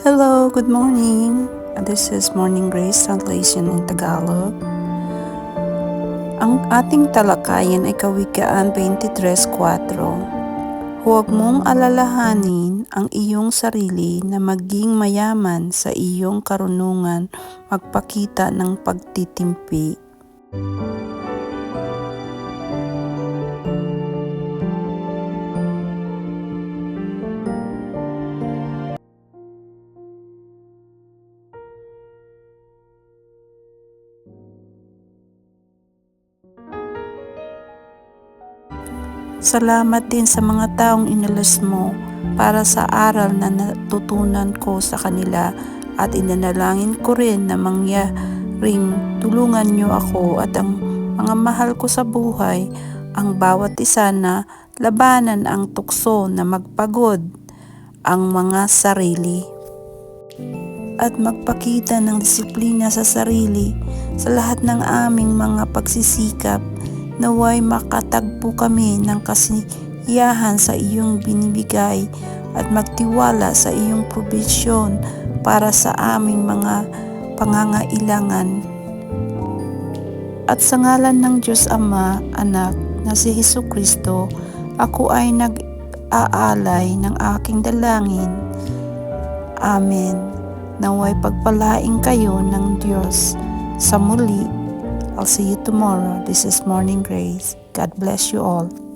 Hello, good morning. This is Morning Grace Translation in Tagalog. Ang ating talakayan ay Kawikaan 23.4. Huwag mong alalahanin ang iyong sarili na maging mayaman sa iyong karunungan magpakita ng pagtitimpi. Salamat din sa mga taong inalas mo para sa aral na natutunan ko sa kanila at inanalangin ko rin na mangyaring tulungan niyo ako at ang mga mahal ko sa buhay ang bawat isa na labanan ang tukso na magpagod ang mga sarili. At magpakita ng disiplina sa sarili sa lahat ng aming mga pagsisikap naway makatagpo kami ng kasiyahan sa iyong binibigay at magtiwala sa iyong probisyon para sa aming mga pangangailangan. At sa ngalan ng Diyos Ama, Anak, na si Hesus Kristo, ako ay nag-aalay ng aking dalangin. Amen. Naway pagpalaing kayo ng Diyos sa muli I'll see you tomorrow. This is Morning Grace. God bless you all.